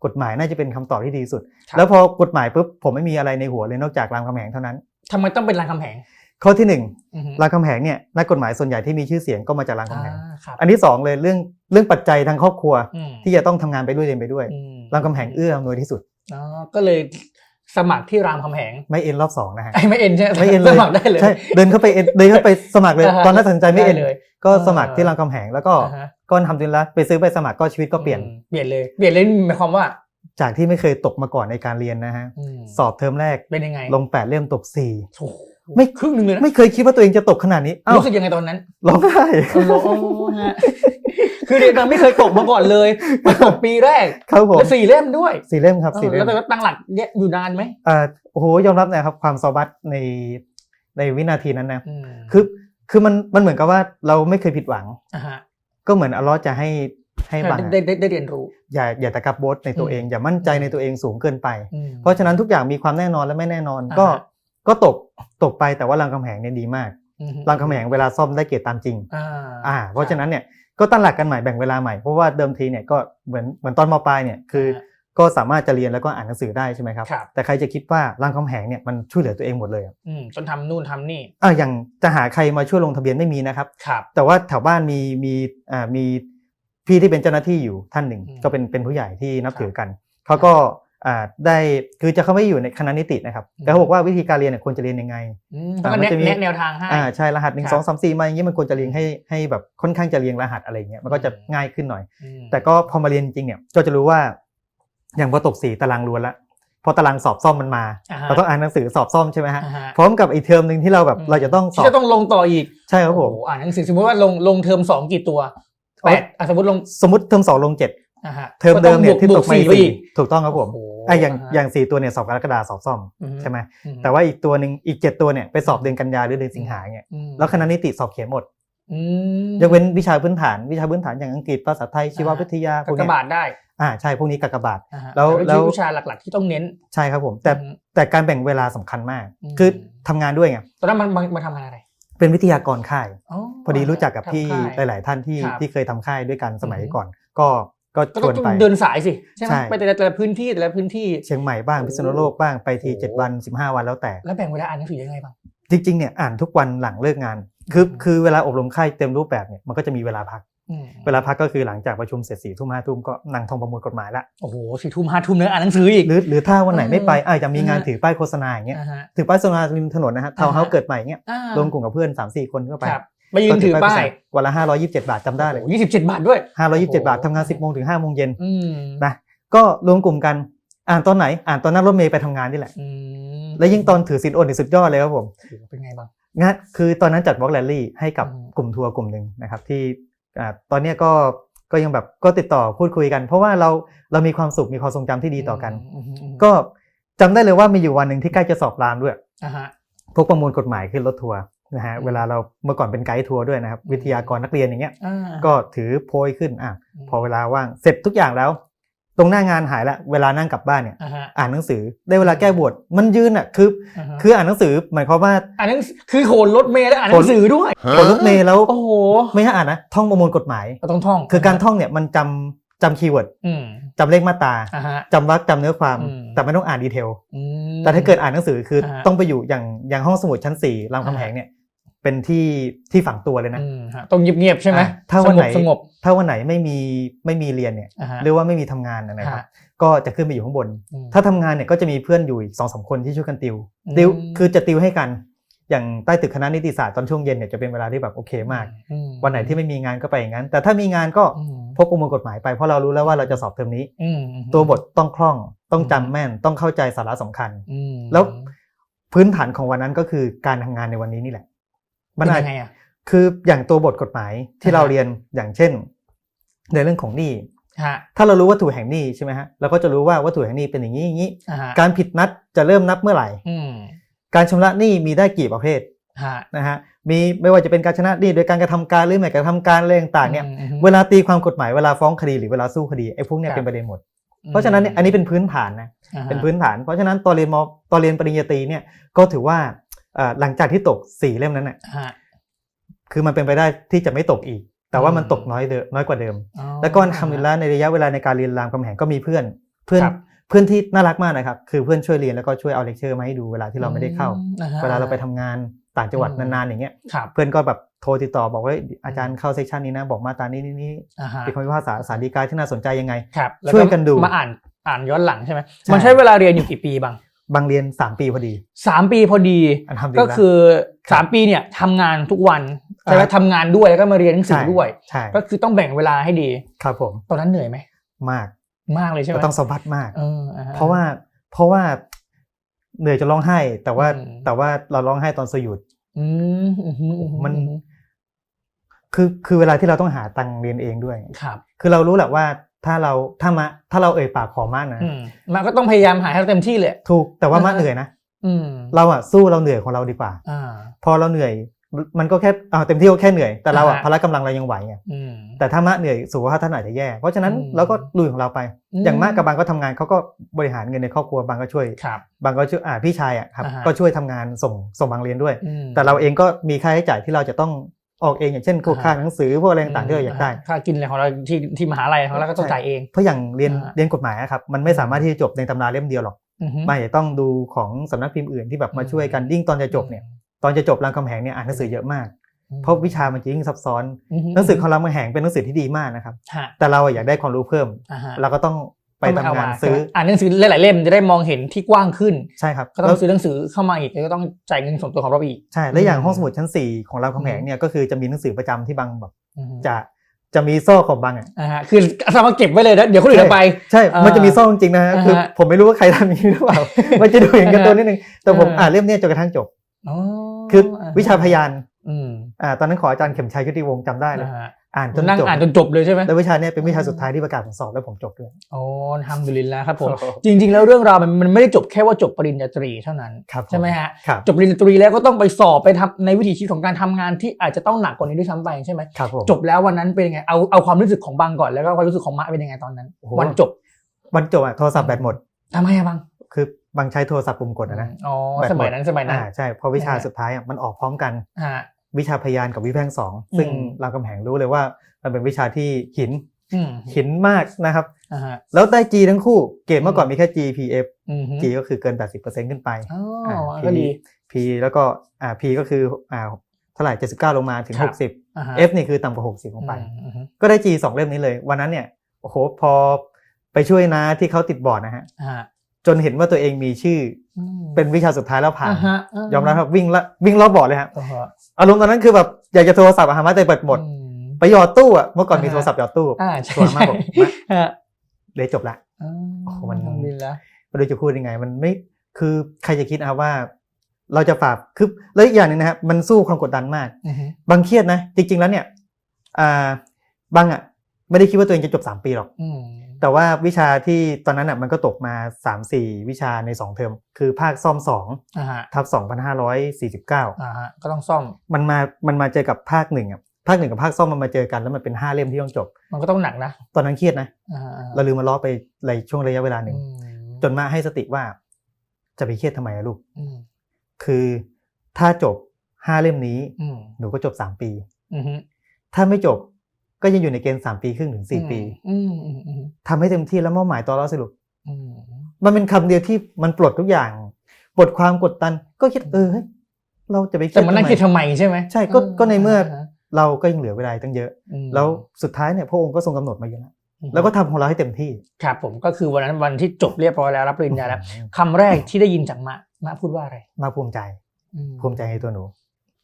กฎหมายน่าจะเป็นคำตอบที่ดีที่สุดครับแล้วพอกฎหมายปุ๊บผมไม่มีอะไรในหัวเลยนอกจากรามคำแหงเท่านั้นทำไมต้องเป็นรามคำแหงข้อที่หนึ่งอือฮึรามคำแหงเนี่ยนักกฎหมายส่วนใหญ่ที่มีชื่อเสียงก็มาจากรามคำแหงอ่าครับอันที่สองเลยเรื่องเรื่องปัจจัยทางครอบครัวอืมที่จะต้องทำงานไปด้วยเรียนไปด้วยอืมรามคำแหงเอื้ออำนวยที่สุดอ๋อก็เลย สมัครที่รามคำแหงไม่เอ็นรอบสองนะฮะไอ้ไม่เอ็นใช่ไหมไม่เอ็นเลยสมัครได้เลยใช่เดินเข้าไปเอ็นเดินเข้าไปสมัครเลยอ่าฮะตอนนั้นตัดสินใจไม่เอ็นด้เลยก็สมัครที่รามคำแหงแล้วก็อ่าฮะก็ทำจนแล้วไปซื้อไปสมัครก็ชีวิตก็เปลี่ยนอืมเปลี่ยนเลยเปลี่ยนเลยหมายความว่า จากที่ไม่เคยตกมาก่อนในการเรียนนะฮะอืมสอบเทอมแรกเป็นยังไง ลงแปดเล่มตกสี่โอ้โห ไม่ครึ่งหนึ่งเลยนะไม่เคยคิดว่าตัวเองจะตกขนาดนี้อ้าวรู้สึกยังไงตอนนั้นร้องไห้โอ้โหฮะคือเรียนมาไม่เคยตกมาก่อนเลยมาตกปีแรกครับผมแล้วสี่เล่มด้วยสี่เล่มครับสี่เออเล่แล้วมแต่ว่าตั้งหลักเนี่ยอยู่นานไหมอ่าโอ้โหยอมรับนะครับความซอบัสในในวินาทีนั้นนะอืมคือคือมันมันเหมือนกับว่าเราไม่เคยผิดหวังอ่าฮะก็เหมือนอัลเลอฮ์จะให้ให้บังได้ได้ได้เรียนรู้ อย่าอย่าตะกับโบสในตัวเอง อย่ามั่นใจในตัวเองสูงเกินไปอืมเพราะฉะนั้นทุกอย่างมีความแน่นอนและไม่แน่นอนอ่าฮะก็ ก็ตกตกไปแต่ว่ารามคำแหงเนี่ยดีมากอืมรามคำแหงเวลาซ่อมได้เกรดตามจริงอ่าอ่าเพราะฉะนั้นเนี่ยก็ตั้งหลักกันใหม่แบ่งเวลาใหม่เพราะว่าเดิมทีเนี่ยก็เหมือนเหมือนตอนมปลายเนี่ยคือฮะก็สามารถจะเรียนแล้วก็อ่านหนังสือได้ใช่ไหมครับครับ แต่ใครจะคิดว่ารามคำแหงเนี่ยมันช่วยเหลือตัวเองหมดเลยอะอืมจนทำนู่นทำนี่อ่าอย่างจะหาใครมาช่วยลงทะเบียนไม่มีนะครับครับแต่ว่าแถวบ้านมีมีอ่ามีพี่ที่เป็นเจ้าหน้าที่อยู่ท่านหนึ่งอืมก็เป็นเป็นผู้ใหญ่ที่นับครับถือกันเขาก็อ่า ได้คือจะเขาไม่อยู่ในคณะนิตินะครับอืมแต่เขาบอกว่าวิธีการเรียนเนี่ยควรจะเรียนยังไงอืมอ่าก็มันแนะจะมีแนะแนวทางให้อ่าใช่รหัสหนึ่คงรับสองสามสี่มาอย่างนี้มันควรจะเรียงให้ให้แบบค่อนข้างจะเรียงรหัสอะไรอย่างเงี้ยมันก็จะอืมง่ายขึ้นหน่อยอืมแต่ก็พอมาเรียนจริงๆเนี่ยก็จะรู้ว่าอย่างพอตกสี่ตารางล้วนละพอตารางสอบซ่อมมันมาอ่าฮะเราต้องอ่านหนังสือสอบซ่อมใช่ไหมฮะอ่าฮะพร้อมกับอีกเทอมหนึ่งที่เราแบบเราจะต้องสอที่บจะต้องลงต่ออีกใช่ครับผมโอ้โหอ่านหนังสือสมมติว่าลงลงเทอมสองกี่ตัวแปดอะสมมติลงสมมติเทอมสองลงเจ็ดอ่าฮะเทอมเดิมเนี่ยก็ที่ต้ตองกบวมาสี่อีกไปสี่อีกถูกต้องครับผมโอ้ โหไอ้อย่างฮะอย่างสี่ตัวเนี่ยสอบกรกฎาสอบซ่อมอืมใช่ไหมอืแต่ว่าอีกตัวหนึ่งอีกเจ็ดตัวเนี่ยไปสอบเดือนกันยาหรือเดือนสิงหาเนี่ยอืมแล้วคณะนิติสอบเขียนหมดอืมยกเว้นวิชาพื้นฐานวิชาพื้นฐานอย่างอังกฤษภาษาไทยชีววิทยาพกาวกกเนี้ยบาทได้อ่าใช่พวกนี้กากบาทอ่าฮะแล้วต่แล้ววิชาหลักๆที่ต้องเน้นใช่ครับผม แต่อืมแต่การแบ่งเวลาสำคัญมากอืมคือทำงานด้วยไงตอนนั้นมันมันมันทำงานอะไร เป็นวิทยากรค่ายอ๋อพอดีรู้จักกับพี่ทำค่ายหลาย ๆ ท่านที่ครับที่เคยทำค่ายด้วยกันสมัยอือฮึก่อน ก็ ก็ก็ชต้วอนงไปเดินสายสิใช่ไหมใช่ไปแต่ละแต่ละพื้นที่แต่ละพื้นที่เชียงใหม่บ้างโอ้พิษณุโลกบ้างไปทีโอ้เจ็ดวันสิบห้าวันแล้วแต่ แล้วแบ่งเวลาอ่านหนังสือยังไงบ้างจริงๆเนี่ยอ่านทุกวันหลังเลิกงานคืออืมคือเวลาอบรมค่ายเต็มรูปแบบเนี่ยมันก็จะมีเวลาพักอืมเวลาพักก็คือหลังจากประชุมเสร็จสี่ทุ่มห้าทุ่มก็นั่งท่องประมวลกฎหมายละโอ้โหสี่ทุ่มห้าทุ่มเนื้อะอ่านหนังสืออีกหรือหรือถ้าวันไหนไม่ไปเอออะจะมีงานอ่าฮะถือป้ายโฆษณาอย่างเงี้ยอ่าฮะถือป้ายโฆษณาริมถนนนะฮะทาวน์เฮาอ่าส์ฮะเกิดใหม่เงี้ยอ่ารวมกลุ่มกับเพื่อน3 4คนก็ไป ครับไปยืนถือป้ายวันละ527บาทจำได้เลยยี่สิบเจ็ดบาทด้วย527โอ้โหบาททำงาน10โมงถึง5โมงเย็นอืมนะก็รวมกลุ่มกันอ่านตอนไหนอ่านตอนนั่งรถเมย์ไปทำงานนี่แหละอืมและยิ่งตอนถือสินอดนี่สุดยอดเลยครับผมโอ้โหเป็นไงบ้างงานคือตอนนั้นจัดวอล์กแรลลี่ให้กับอืมกลุ่มทัวร์กลุ่มหนึ่งนะครับที่อ่าตอนเนี้ยก็ก็ยังแบบก็ติดต่อพูดคุยกัน เพราะว่าเราเรามีความสุขมีความทรงจำที่ดีต่อกันมอืมอืมก็จำได้เลยว่ามีอยู่วันหนึ่งที่ใกล้จะสอบรามด้วยอ่าฮะพวกประมวลกฎหมายขึ้นรถทัวร์ นะฮะอืมเวลาเราเมื่อก่อนเป็นไกด์ทัวร์ด้วยนะครับ วิทยากรนักเรียนอย่างเงี้ยอ่าก็ถือโพยขึ้นอะอืมพอเวลาว่างเสร็จทุกอย่างแล้ว ตรงหน้างานหายละเวลานั่งกลับบ้านเนี่ย อ่าฮะอ่านหนังสือได้เวลาแก้บทมันยืนอะคืออ่าฮะคืออ่านหนังสือหมายความว่าอ่านหนังสือคือโขนรถเมล์แล้วอ่านหนังสือด้วยกดรถเมล์แล้วโอ้โหไม่ให้อ่านนะท่องประมวลกฎหมายเราต้องท่อง คือการท่องเนี่ยมันจำจำคีย์เวิร์ดอืมจำเลขมาตราอ่าฮะจำวรรคจำเนื้อความอืมแต่ไม่ต้องอ่านดีเทลอืมแต่ถ้าเกิดอ่านหนังสือคืออ่าฮะต้องไปอยู่อย่างอย่างห้องสมุดชั้นสี่รามคำแหงเนี่ย เป็นที่ที่ฝังตัวเลยนะอืมฮะต้องเงียบๆใช่ไหมอะถ้าวันไหนสงบถ้าวันไหนไม่มีไม่มีเรียนเนี่ยอ่าฮะหรือว่าไม่มีทำงานนะครับฮะก็จะขึ้นไปอยู่ข้างบนอืมถ้าทำงานเนี่ยก็จะมีเพื่อนอยู่อีกสองสามคนที่ช่วยกันติวอืมติวคือจะติวให้กันอย่างใต้ตึกคณะนิติศาสตร์ตอนช่วงเย็นเนี่ยจะเป็นเวลาที่แบบโอเคมากอืมวันไหนที่ไม่มีงานก็ไปอย่างนั้น แต่ถ้ามีงานก็อืมพกประมวลกฎหมายไปเพราะเรารู้แล้วว่าเราจะสอบเทอมนี้อืมตัวบทต้องคล่องต้องจำอืมแม่นต้องเข้าใจสาระสำคัญอืมแล้วพื้นฐานของวันนั้นก็คือการทำงานในวันนี้นี่แหละ มันอาจยังไงอะคืออย่างตัวบทกฎหมายที่อ่าฮะเราเรียนอย่างเช่น ในเรื่องของหนี้ฮะถ้าเรารู้วัตถุแห่งหนี้ใช่ไหมฮะเราก็จะรู้ว่าวัตถุแห่งหนี้เป็นอย่างนี้อย่างนี้อ่าฮะการผิดนัดจะเริ่มนับเมื่อไหร่อืมการชำระหนี้มีได้กี่ประเภทฮะนะฮะมีไม่ว่าจะเป็นการชนะหนี้โดยการกระทำการหรือไม่กระทำการอะไรต่างๆเนี่ยอืมเวลาตีความกฎหมายเวลาฟ้องคดีหรือเวลาสู้คดีไอ้พวกเนี้ยครับเป็นประเด็นหมดเพราะฉะนั้นเนี่ยอันนี้เป็นพื้นฐานนะอ่าฮะเป็นพื้นฐาน เพราะฉะนั้นตอนเรียนมตอนเรียนปริญญาตรีเนี่ยก็ถือว่าเอ่อ หลังจากที่ตกสี่เล่มนั้นน่ะฮะคือมันเป็นไปได้ที่จะไม่ตกอีก แต่ว่ามันอืมตกน้อยเดิมน้อยกว่าเดิมอ๋อแล้วก็ทำเวลาในระยะเวลาในการเรียนรามคำแหงก็มีเพื่อนเพื่อนครับเพื่อนที่น่ารักมากนะครับ คือเพื่อนช่วยเรียนแล้วก็ช่วยเอาเลคเชอร์มาให้ดูเวลาที่เราไม่ได้เข้าอ่ฮะเวลาเราไปทำงานต่างจังหวัดอืมนานๆอย่างเงี้ยครับเพื่อนก็แบบโทรติดต่อบอกว่าเฮ้ยอาจารย์เข้าเซสชันนี้นะ บอกมาตรานี้นี่นี่อ่าฮะเป็นคำพิพากษาสารดีกาที่น่าสนใจยังไงครับแล้ช่วยกันดูมาอ่านอ่านย้อนหลังใช่ไหมใช่มันใช้เวลาเรียนอยู่กี่ปีบาง บางเรียน3ปีพอดีสามปีพอดีอันทำดีก็แล้วคือครับสามปีเนี่ยทำงานทุกวันใช่ไหมอ่าทำงานด้วยแล้วก็มาเรียนหนังสือใช่ด้วยใช่ก็คือต้องแบ่งเวลาให้ดี ครับผม ตอนนั้นเหนื่อยไหมมากมากเลยใช่ไหมก็ต้องสะบัดมากเอออ่ฮเพราะว่าเพราะว่าเหนื่อยจะร้องไห้ แต่ว่าอืมแต่ว่าเราร้องไห้ตอนสยุดอืมอืมอือืมัน คือคือเวลาที่เราต้องหาตังค์เรียนเองด้วยครับ คือเรารู้แหละว่า ถ้าเราถ้ามาถ้าเราเอ่ยปากขอมากนะอืมมันก็ต้องพยายามหาให้เต็มที่เลยถูกแต่ว่ามาอ่าฮะเหนื่อยนะอืมเราอะสู้เราเหนื่อยของเราดีกว่าอ่าพอเราเหนื่อยมันก็แค่เอาเต็มที่ก็แค่เหนื่อยแต่เราอะอ่าฮะพละกำลังเรายังไหวไงอืมแต่ถ้ามะเหนื่อยสุขภาพท่านอาจจะแย่ เพราะฉะนั้นอืมเราก็ลุยของเราไปอืมอย่างมากกับบางก็ทำงานเขาก็บริหารเงินในครอบครัวบางก็ช่วยครับบางก็ช่วยอ่าพี่ชายอะครับอ่าฮะก็ช่วยทำงานส่งส่งบางเรียนด้วยอืมแต่เราเองก็มีค่าใช้จ่ายที่เราจะต้อง ออกเองอย่างเช่นพวกอ่าฮะค่าหนังสือพวกอะไรต่างๆที่เราอยากได้ค่ากินอะไรของเราที่ที่มหาลัยของเราก็ต้องจ่ายเอง เพราะอย่างเรียนอ่าฮะเรียนกฎหมายอะครับมันไม่สามารถที่จะจบในตำราเล่มเดียวหรอกอือฮึมันอาจจะต้องดูของสำนักพิมพ์อื่นที่แบบมาอืมช่วยกันยิ่งตอนจะจบเนี่ยตอนจะจบรามคำแหงเนี่ยอ่านหนังสือเยอะมากอืมเพราะวิชามันจะยิ่งซับซ้อนอือฮึหนังสือของรามคำแหงเป็นหนังสือที่ดีมากนะครับฮะแต่เราอะอยากได้ความรู้เพิ่มอ่าฮะเราก็ต้อง ไปต้องทำเมงานมซื้อใช่ไหมอ่านหนังสือหลายๆเล่มจะได้มองเห็นที่กว้างขึ้นใช่ครับก็ต้องซื้อหนังสือเข้ามาอีกแล้วก็ต้องจ่ายเงินส่วนตัวของเราไปอีกใช่และอย่างอืมห้องสมุดชั้น 4 ของรามคำแหงอืมเนี่ยก็คือจะมีหนังสือประจำที่บางแบบอือฮึจะจะมีโซ่ของบางอะอ่าฮะคือเอามาเก็บไว้เลยนะเดี๋ยวคนอื่นเอาไป ใช่อ่ามัมันจะมีโซ่จริงๆนะฮะอ่าฮะคือผมไม่รู้ว่าใครทำอย่างนี้หรือเปล่า มันจะดูอย่างกันตัวนิดนึงแต่ผมอ่าอ่านเล่มเนี้ยจนกระทั่งจบอ๋อคือฮะวิชาพยาน อืมอ่าตอนนั้นขออาจารย์เข็มชัยชุติวงศ์จำได้เลยอ่าฮะอ่านจนนั่งจบอ่านจนจบเลยใช่ไหมแล้ววิชาเนี้ยเป็นวิชาสุดท้ายที่ประกาศผลสอบแล้วผมจบด้วยโอ้ทำดุลินแล้วครับผม จริง ๆ แล้วเรื่องราวมันมันไม่ได้จบแค่ว่าจบปริญญาตรีเท่านั้นครับใช่ไหมฮะครับจบปริญญาตรีแล้วก็ต้องไปสอบไปทำในวิถีชีวิตของการทำงานที่อาจจะต้องหนักกว่านี้ด้วยซ้ำไปใช่ไหมครับผมจบแล้ววันนั้นเป็นยังไงเอาเอาความรู้สึกของบังก่อนแล้วก็ความรู้สึกของมะเป็นยังไงตอนนั้นโอ้โหวันจบวันจบอะโทรศัพท์แบตหมดทำไมอะบังคือบางใช้โทรศัพท์ปุ่มกดอะนะอ๋อแบตหมดสมัยนั้นสมัยนั้นอ่าใช่เพอวิชาอ่าสุดท้ายอะมันออกพร้อมกันฮะ วิชาพยานกับวิแพ่งสองซึ่งอืมรามคำแหงรู้เลยว่า มันเป็นวิชาที่หินอืมหินมากนะครับอ่าฮะแล้วได้ G ทั้งคู่ เกรดเมื่อก่อนมีแค่ G P F อืมฮึ G ก็คือเกิน 80%ขึ้นไปอ๋ออ่าก็ดี P แล้วก็อ่า P ก็คืออ่าเท่าไหร่79 ลงมาถึงครับอ่าฮะ F นี่คือต่ำกว่า 60 ลงไปอืมอืมก็ได้ G สองเล่มนี้เลย วันนั้นเนี่ยโอ้โหพอไปช่วยนะที่เขาติดบอร์ดนะฮะอ่าจนเห็นว่าตัวเองมีชื่ออืมเป็นวิชาสุดท้ายแล้วผ่านอ่าฮะยอมรับครับวิ่งละวิ่งรอบบอร์ดเลยฮะ อ่าฮะอารมณ์ตอนนั้นคือแบบอยากจะโทรศัพท์อะฮะมาแต่เปิดหมดอืมไปหยอดตู้อะเมื่อก่อนมีอ่าฮะโทรศัพท์หยอดตู้อ่าใช่ตัวมากบอกใช่ฮะเลยจบละอ่าโอ้โหมันทำดีแล้วไม่รู้จะพูดยังไง มันไม่คือใครจะคิดนะครับว่า เราจะฝากคือแล้วอีกอย่างหนึงนะครับมันสู้ความกดดันมากอือฮึบางเครียดนะ จริง ๆ แล้วเนี่ยอ่าบางอะไม่ได้คิดว่าตัวเองจะจบ3ปีหรอกอืม แต่ว่าวิชาที่ตอนนั้นอะมันก็ตกมา 3 4 วิชาใน 2 เทอม คือภาคซ่อมอ่าฮะ2ทับ2549อ่าฮะก็ต้องซ่อมมันมามันมาเจอกับภาคหนึ่งอะภาคหนึ่งกับภาคซ่อมมันมาเจอกันแล้วมันเป็น 5 เล่มที่ต้องจบ มันก็ต้องหนักนะ ตอนนั้นเครียดนะอ่าฮะเราลืมมาล้อไปในช่วงระยะเวลาหนึ่งอืมจนมาให้สติว่า จะไปเครียดทำไมอะลูกอืมคือถ้าจบ5เล่มนี้อืมหนูก็จบ3ปีอืมถ้าไม่จบ ก็ยังอยู่ในเกณฑ์3ปีครึ่งถึง4ปีอืมอืมอืมทำให้เต็มที่แล้วมอบหมายต่อเราสรุปอืมมันเป็นคำเดียวที่มันปลดทุกอย่างปลดความกดดันก็คิดเออเฮ้ยเราจะไปเครีแต่ยดมันนั่งทำไมคิดทำไมใช่ไหมใช่ก็ก็ในเมื่อฮะเราก็ยังเหลือเวลาอีกตั้งเยอะอืมแล้วสุดท้ายเนี่ยพระองค์ก็ทรงกำหนดมาอยู่แล้วแล้วก็ทำของเราให้เต็มที่ครับผมก็คือวันนั้นวันที่จบเรียบร้อยแล้วรับปริญญาแล้วคำแรกที่ได้ยินจากมะมะพูดว่าอะไรมาภูมิใจอืภูมิใจในตัวหนู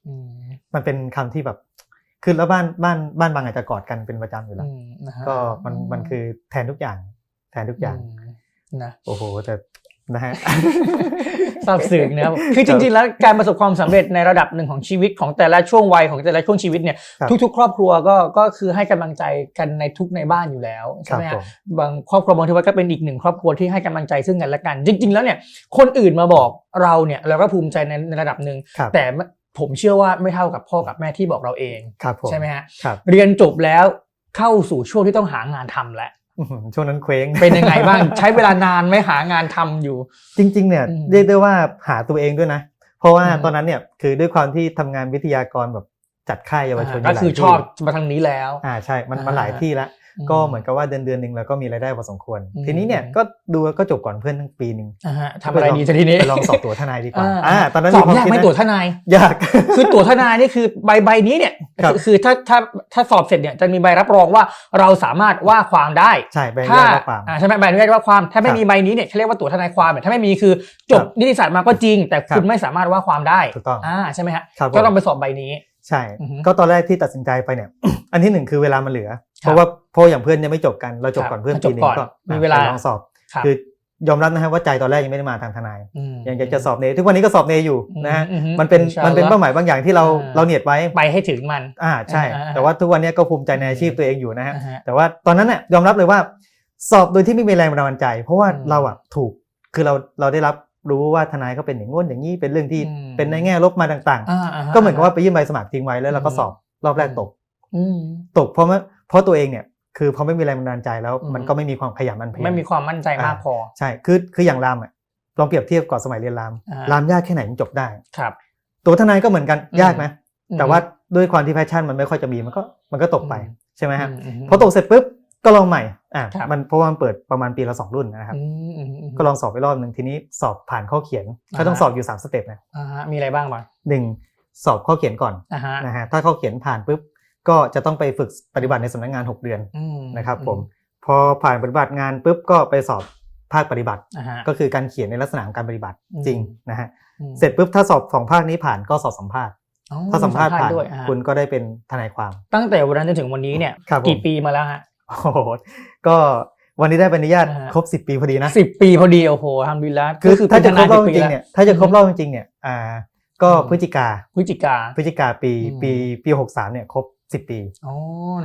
อืมมันเป็นคำที่แบบ คือแล้วบ้านบ้านบ้านบางอาจจะกอดกันเป็นประจำอยู่แล้วอืมนะฮะก็มันมันคือแทนทุกอย่าง แทนทุกอย่างมนะโอ้โหแต่นะฮะทราบซึ้งนะครับคือจริงๆ แล้วการประสบความสำเร็จในระดับหนึ่งของชีวิตของแต่ละช่วงวัยของแต่ละช่วงชีวิตเนี่ยครับทุกๆ ครอบครัวก็ก็คือให้กำลังใจกันในทุกในบ้านอยู่แล้วคใช่รับไหมผฮะมบางครอบครัวบางทีว่าก็เป็นอีกหนึ่งครอบครัวที่ให้กำลังใจซึ่งกันและกัน จริง ๆ แล้วเนี่ยคนอื่นมาบอกเราเนี่ยเราก็ภูมิใจในในระดับหนึ่งครับแต่ ผมเชื่อว่าไม่เท่ากับพ่อกับแม่ที่บอกเราเองครับผมใช่ไหมฮะครับเรียนจบแล้วเข้าสู่ช่วงที่ต้องหางานทำแล้วอื้อหือช่วงนั้นเคว้งเป็นยังไงบ้างใช้เวลานานไหมหางานทำอยู่ จริง ๆ เนี่ยอืมเรียกได้ว่าหาตัวเองด้วยนะ เพราะว่าอืมตอนนั้นเนี่ยคือด้วยความที่ทำงานวิทยากรแบบจัดค่ายเยาวชนก็ยู่หลายคือที่ชอบมาทางนี้แล้วอ่าใช่มันมาอ่าหลายที่แล้ว ก็เหมือนกับว่าเดือนเดือนหนึ่งเราก็มีรายได้พอสมควรอืมทีนี้เนี่ยก็ดูว่าก็จบก่อนเพื่อนทั้งปีหนึ่งอ่าฮะทำอะไรดีทีนี้ไปลองสอบตัวทนายดีกว่าอ่าอ่าตอนนั้นสอบควยากคิดไหมนะตัวทนายยากคือตัวทนายนี่คือใบใบนี้เนี่ยครับคือคือถ้าถ้าถ้าสอบเสร็จเนี่ยจะมีใบรับรองว่าเราสามารถว่าความได้ใช่ใบอนุถ้าญาตว่าความอ่าใช่ไหมใบอนุญาตว่าความถ้าไม่ครับมีใบนี้เนี่ยเขาเรียกว่าตัวทนายความเนี่ยถ้าไม่มีคือจบครับนิติศาสตร์มาก็จริง แต่ครัคุณบไม่สามารถว่าความได้ถูกต้องอ่าใช่ไหมฮะครับผมก็ต้องไปสอบใบนี้ ใช่อือฮึก็ตอนแรกที่ตัดสินใจไปเนี่ย อันที่หนึ่งคือเวลามันเหลือ เพราะว่าเพราะอย่างเพื่อนยังไม่จบกัน เราจบก่อนเพื่อนจปีบหนึก่งอนก็มีเวลาไปลองสอบครับคือยอมรับนะครับว่าใจตอนแรกยังไม่ได้มาทางทนายมยังอยากจะสอบเนทุกวันนี้ก็สอบเนอยู่นะฮะอือฮึมันเป็นอินชาอัลลอฮ์มันเป็นเป้าหมายบางอย่างที่เราอ่าเราเนียดไว้ ไปให้ถึงมัน อ่าใช่อ่าแต่ว่าทุกวันนี้ก็ภูมิใจในอาชีพตัวเองอยู่นะฮะอ่าฮะ แต่ว่าตอนนั้นเนี่ยยอมรับเลยว่า สอบโดยที่ไม่มีแรงบันดาลใจ เพราะว่าอืมเราอะถูก คือเราเราได้รับ รู้ว่าทนายเขาเป็นอย่างง้นอย่างนี้เป็นเรื่องที่อืมเป็นในแง่ลบมาต่างอ่าอ่าฮะๆก็เหมือนกับว่าไปยื่นใบสมัครทิ้งไว้แล้วเราก็สอบรอบแรกตกอืมตกเพราะว่าเพราะตัวเองเนี่ยคือพอไม่มีแรงบันดาลใจแล้วอืมมันก็ไม่มีความขยันหมันเพียรไม่มีความมั่นใจมากพอใช่คือคืออย่างรามอะลองเปรียบเทียบก่อนสมัยเรียนรามอ่ารามยากแค่ไหนมันจบได้ครับ ตัวทนายก็เหมือนกันอืมยากนะแต่ว่าด้วยความที่แพชชั่นมันไม่ค่อยจะมีมันก็มันก็ตกไปอืมใช่ไหมฮะอืมพอตกเสร็จปุ๊บ ก็ลองใหม่อะครับมันเพราะว่ามันเปิดประมาณปีละสองรุ่นนะครับอืมอืมอืมก็ลองสอบไปรอบหนึ่งทีนี้สอบผ่านข้อเขียนอ่าก็ต้องสอบอยู่สามสเต็ปนะอ่าฮะมีอะไรบ้างบ้างหนึ่งสอบข้อเขียนก่อนอ่าฮะนะฮะถ้าข้อเขียนผ่านปุ๊บก็จะต้องไปฝึกปฏิบัติในสำนักงาน 6 เดือนอืมนะครับผมพอผ่านปฏิบัติงานปุ๊บก็ไปสอบภาคปฏิบัติ อ่าฮะ ก็คือการเขียนในลักษณะของการปฏิบัติอืมจริงนะฮะอืม เสร็จปุ๊บถ้าสอบสองภาคนี้ผ่านก็สอบสัมภาษณ์ อ๋อถ้าสัมภาษณ์ผ่านด้วยอ่าฮะคุณก็ได้เป็นทนายความตั้งแต่วันนั้นจนถึงวันนี้เนี่ยครับผม กี่ปีมาแล้วฮะ โอ้โหก็วันนี้ได้ใบอนุญาตอ่าฮะครบ10ปีพอดีนะสิบปีพอดีโอ้โหทำดีแล้วคือถ้าจะครบรอบจ10ริงๆเนี่ยถ้าจะครบรอบจริงๆเนี่ยอ่าก็อืมพฤศจิกาพฤศจิกาพฤศจิกาปีอืมปีปีหกสามเนี่ยครบ10ปีอ๋อ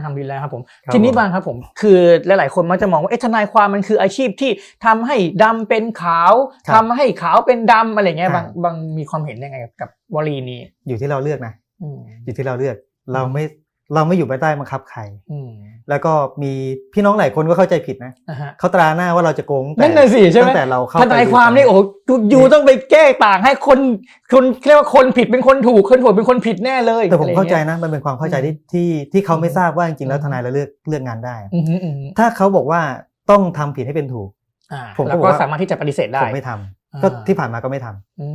ทำดีแล้วครับผมครับทีนี้ผมบางครับผม คือหลาย ๆ คนมักจะมองว่าเอ๊ะทนายความมันคืออาชีพที่ทำให้ดำเป็นขาวครับทำให้ขาวเป็นดำอะไรเงี้ยอ่าบางบางมีความเห็นยังไงกับกับวลีนี้ อยู่ที่เราเลือกนะอืมอยู่ที่เราเลือก เราไม่ เราไม่อยู่ภายใต้บังคับใครอืมแล้วก็มีพี่น้องหลายคนก็เข้าใจผิดนะอ่าฮะเขาตราหน้าว่าเราจะโกงตั้งนั่นแต่น่ะสิใช่ไหมตั้งแต่เราเข้าทนายไปความนี่โอ้โหอยู่ต้องไปแก้ต่างให้คนคนเรียกว่าคนผิดเป็นคนถูกคนถูกเป็นคนผิดแน่เลย แต่ผมเข้าใจอะไรงี้ยนะ มันเป็นความเข้าใจที่ที่ที่เขาไม่ทราบว่าจริงๆแล้วทนายเราเลือกเลือกงานได้อืมอืมอืมถ้าเขาบอกว่าต้องทำผิดให้เป็นถูกอ่าผมก็แล้วบอกก็ว่าสามารถที่จะปฏิเสธได้ผมไม่ทำอ่าก็ที่ผ่านมาก็ไม่ทำอื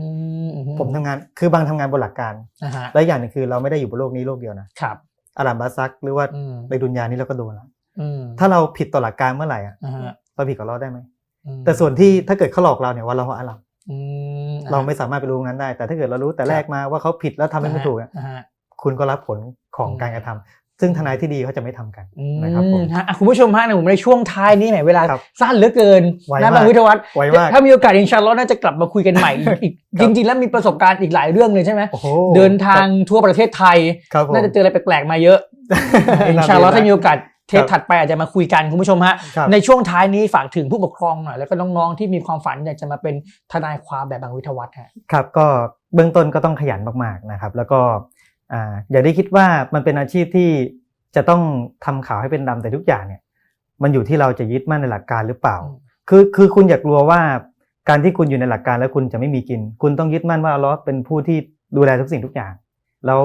มอืผมทำงานคือบางทำงานบนหลักการอ่าฮะและอย่างหนึงคือเราไม่ได้อยู่บนโลกนี้โลกเดียวนะครับ อารัมบาซักหรือว่าอืมในดุนยานี้เราก็โดนแล้วอืมถ้าเราผิดต่อหลักการเมื่อไหร่อะอ่าฮะเราผิดกับเราได้ไหมอืมแต่ส่วนที่ถ้าเกิดเขาหลอกเราเนี่ยว่าเราอาหรับอืมเราไม่สามารถไปรู้ตรงนั้นได้ แต่ถ้าเกิดเรารู้แต่แรกมาว่าเขาผิดแล้วทำให้ไม่ถูกอะอ่าฮะคุณก็รับผลของอืมการกระทำ ซึ่งทนายที่ดีเขาจะไม่ทำกันอืมนะครับผมฮะอะคุณผู้ชมฮะในผมในช่วงท้ายนี้แหมเวลาครับสั้นเหลือเกินไวนะมากบางวิทยาวัฒน์ไวมากถ้ามีโอกาสอินชาอัลลอฮ์น่าจะกลับมาคุยกันใหม่อีกอีกครัจบริงๆ แล้วมีประสบการณ์อีกหลายเรื่องเลยใช่ไหมโอ้โหเดินทางทั่วประเทศไทยครับผมน่าจะเจออะไรแปลกๆมาเยอะอินชาอัลลอฮ์ถ้ามีโอกาสเทปถัดไปอาจจะมาคุยกันคุณผู้ชมฮะครับในช่วงท้ายนี้ฝากถึงผู้ปกครองหน่อยแล้วก็น้องๆที่มีความฝันอยากจะมาเป็นทนายความแบบบางวิทยาวัฒน์ฮะครับก็เบื้องต้นก็ต้องขยันมากๆนะครับ แล้วก็ อ่าอย่าได้คิดว่ามันเป็นอาชีพที่จะต้องทำข่าวให้เป็นดำแต่ทุกอย่างเนี่ย มันอยู่ที่เราจะยึดมั่นในหลักการหรือเปล่าอืมคือคือคุณอย่ากลัวว่าการที่คุณอยู่ในหลักการแล้วคุณจะไม่มีกิน คุณต้องยึดมั่นว่าอัลเลาะห์เป็นผู้ที่ดูแลทุกสิ่งทุกอย่าง แล้ว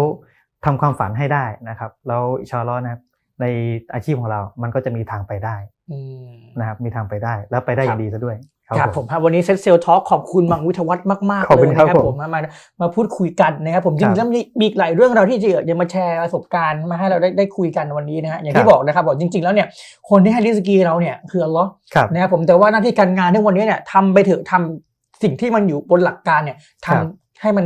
ทำความฝันให้ได้นะครับ แล้วอินชาอัลลอฮ์นะครับในอาชีพของเรา มันก็จะมีทางไปได้อืม นะครับมีทางไปได้แล้วไปได้อย่างดีซะด้วยครับผมครับวันนี้เซตเซลท็อกขอบคุณบางวิทยาวัฒน์มากๆขอบเลคุยณนะคครัรับบผมผมมามามาพูดคุยกันนะครับผมจครัริบงๆแล้วมีมีอีกหลายเรื่องเราวที่จะจะมาแชร์ประสบการณ์มาให้เราได้ได้คุยกันวันนี้นะฮะอย่างที่ครับบอกนะครับบอกจริง ๆแล้วเนี่ยคนที่ให้ริสกีเราเนี่ยคืออัลลอฮ์ครับนะครับผมแต่ว่าหน้าที่การงานในวันนี้เนี่ยทำไปเถอะทำสิ่งที่มันอยู่บนหลักการเนี่ยทำครับให้มัน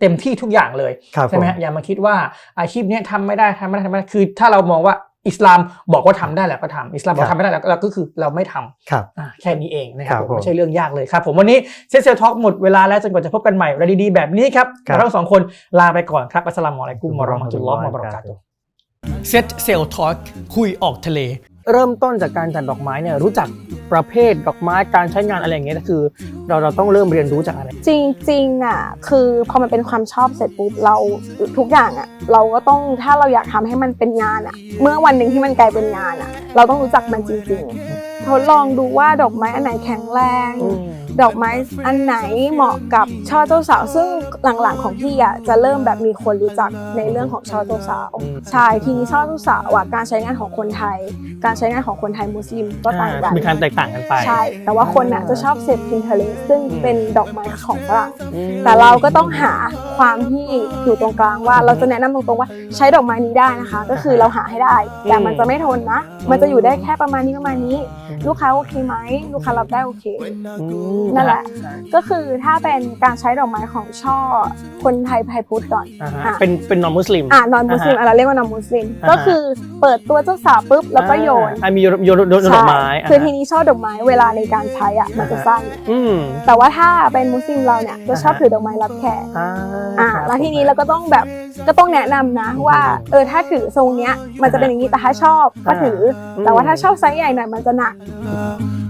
เต็มที่ทุกอย่างเลยครับใช่ไหมผฮะอย่ามาคิดว่าอาชีพเนี้ยทำไม่ได้ทำไม่ได้ทำไม่ได้คือถ้าเรามองว่า อิสลามบอกว่าทำได้แล้วก็ทำอิสลามบอกครับทำไม่ได้แล้วก็เราก็คือเราไม่ทำครับอ่าแค่นี้เองนะครับครับผมผมไม่ใช่เรื่องยากเลยครับ ผมวันนี้เซ t เซลท็อกหมดเวลาแล้วจนกว่าจะพบกันใหม่รายดีๆแบบนี้ครับครับเราทั้งสองคนลาไปก่อนครับอัสสลามุอะลัยกุมวะเราะห์มะตุลลอฮ์วะบะเราะกาตุฮ์เซตเซลท็อกคุยออกทะเล เริ่มต้นจากการจัดดอกไม้เนี่ยรู้จักประเภทดอกไม้การใช้งานอะไรอย่างเงี้ยคือ เราเราต้องเริ่มเรียนรู้จากอะไร จริงๆอะคือพอมันเป็นความชอบเสร็จปุ๊บเราทุกอย่างอะเราก็ต้องถ้าเราอยากทำให้มันเป็นงานอะ เมื่อวันหนึ่งที่มันกลายเป็นงานอะ เราต้องรู้จักมันจริง ๆ ทดลองดูว่าดอกไม้อันไหนแข็งแรง ดอกไม้อันไหนเหมาะกับช่อเจ้าสาว ซึ่งหลังๆของพี่อะจะเริ่มแบบมีคนรู้จักในเรื่องของช่อเจ้าสาวอืมใช่ทีนี้ช่อเจ้าสาวอะการใช้งานของคนไทย การใช้งานของคนไทยมุสลิมก็ต่างกันมีการแตกต่างกันไปใช่แต่ว่าคนน่ะจะชอบเสพ Pinterest ซึ่งเป็นดอกไม้ของฝรั่งแต่เราก็ต้องหาความที่อยู่ตรงกลางว่า เราจะแนะนำตรงๆว่าใช้ดอกไม้นี้ได้นะคะ ก็คือเราหาให้ได้ แต่มันจะไม่ทนนะ มันจะอยู่ได้แค่ประมาณนี้ประมาณนี้ ลูกค้าโอเคไหมลูกค้ารับได้โอเคนั่นแหละ ก็คือถ้าเป็นการใช้ดอกไม้ของช่อคนไทยไทยพุทธก่อนอ่าฮะอะเป็นเป็นนอมุสลิม อ่านอนมุสลิมอ่าฮะอะเราเรียกว่านอนมุสลิม อ่าฮะ ก็คือเปิดตัวเจ้าสาวปุ๊บแล้วก็โยนอ่ามีโยนโยนโยนดอกไม้ใช่อ่าคือทีนี้ช่อดอกไม้เวลาในการใช้อะมันจะสั้น อืม แต่ว่าถ้าเป็นมุสลิมเราเนี่ยจะชอบอ่าฮะถือดอกไม้รับแขก อ่าอ่าครับแล้วทีนี้เราก็ต้องแบบก็ต้องแนะนำนะว่าเออถ้าถือทรงเนี้ยมันจะเป็นอย่างนี้แต่ถ้าชอบก็ถืออมแต่ว่าถ้าชอบไซส์ใหญ่หน่อยมันจะหนัก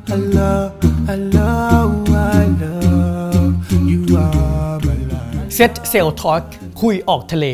I love, I love, I love you are my life. เซตเซลท็อกคุยออกทะเล